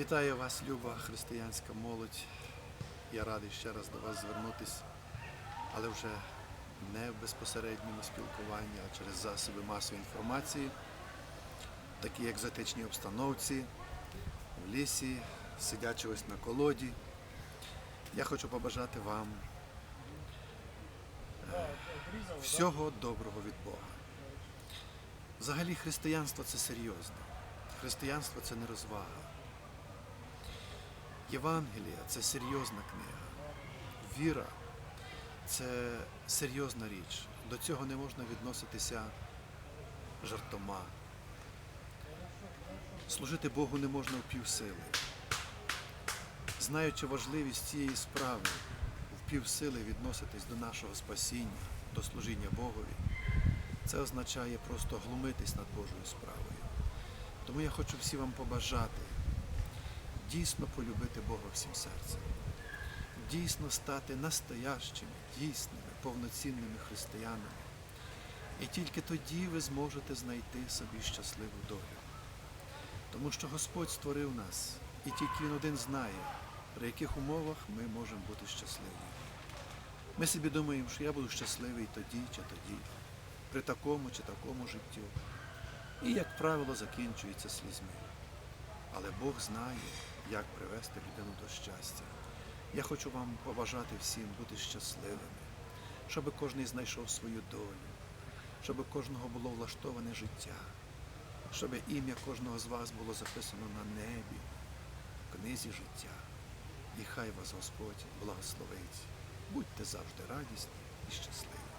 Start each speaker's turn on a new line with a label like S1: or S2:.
S1: Вітаю вас, люба християнська молодь. Я радий ще раз до вас звернутися, але вже не в безпосередньому спілкуванні, а через засоби масової інформації, в такій екзотичній обстановці, в лісі, сидячи ось на колоді. Я хочу побажати вам е, всього доброго від Бога. Взагалі християнство це серйозно. Християнство це не розвага. Євангелія це серйозна книга. Віра це серйозна річ. До цього не можна відноситися жартома. Служити Богу не можна в півсили. Знаючи важливість цієї справи, в півсили відноситись до нашого спасіння, до служіння Богові, це означає просто глумитись над Божою справою. Тому я хочу всі вам побажати дійсно полюбити Бога всім серцем, дійсно стати настоящими, дійсними, повноцінними християнами. І тільки тоді ви зможете знайти собі щасливу долю. Тому що Господь створив нас, і тільки Він один знає, при яких умовах ми можемо бути щасливі. Ми собі думаємо, що я буду щасливий тоді чи тоді, при такому чи такому життю. І, як правило, закінчується слізьми. Але Бог знає, як привести людину до щастя. Я хочу вам побажати всім бути щасливими, щоб кожен знайшов свою долю, щоб кожного було влаштоване життя, щоб ім'я кожного з вас було записано на небі, в книзі життя. І хай вас Господь благословить. Будьте завжди радісні і щасливі.